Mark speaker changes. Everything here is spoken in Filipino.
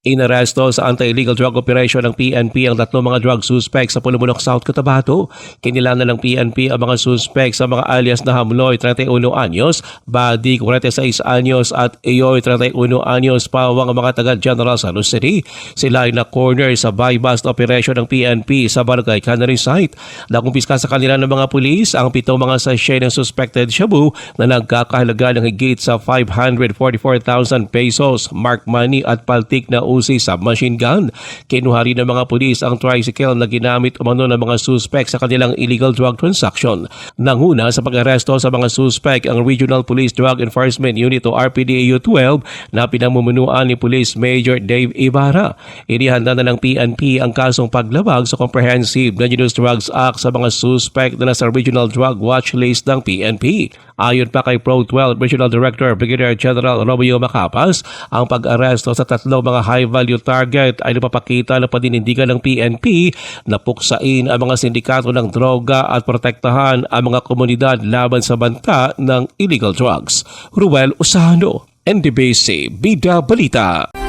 Speaker 1: Inaresto sa anti-illegal drug operation ng PNP ang tatlong mga drug suspects sa Pulumulok, South Cotabato. Kinilangan ng PNP ang mga suspects sa mga alias na Hamloy, 31 anyos, Badi, 46 anyos at Eyoy, 31 anyos pawang ang mga taga General San City. Sila ay na-corner sa buy-bust operation ng PNP sa Barangay Canary Site. Nakumpiska sa kanila ng mga pulis ang pitong mga sachet ng suspected shabu na nagkakahalaga ng higit sa 544,000 pesos, mark money at paltik na usi submachine gun. Kinuha rin ng mga pulis ang tricycle na ginamit umano ng mga suspect sa kanilang illegal drug transaction. Nanguna sa pag-aresto sa mga suspect ang Regional Police Drug Enforcement Unit o RPDAU 12 na pinamumunuan ni Police Major Dave Ibarra. Inihanda na ng PNP ang kasong paglabag sa Comprehensive Dangerous Drugs Act sa mga suspect na nasa Regional Drug Watch List ng PNP. Ayon pa kay Pro 12 Regional Director Brigadier General Romeo Macapas, ang pag-aresto sa tatlong mga high-value target ay napapakita na paninindigan ng PNP na puksain ang mga sindikato ng droga at protektahan ang mga komunidad laban sa banta ng illegal drugs. Ruel Usano, NDBC, Bida Balita.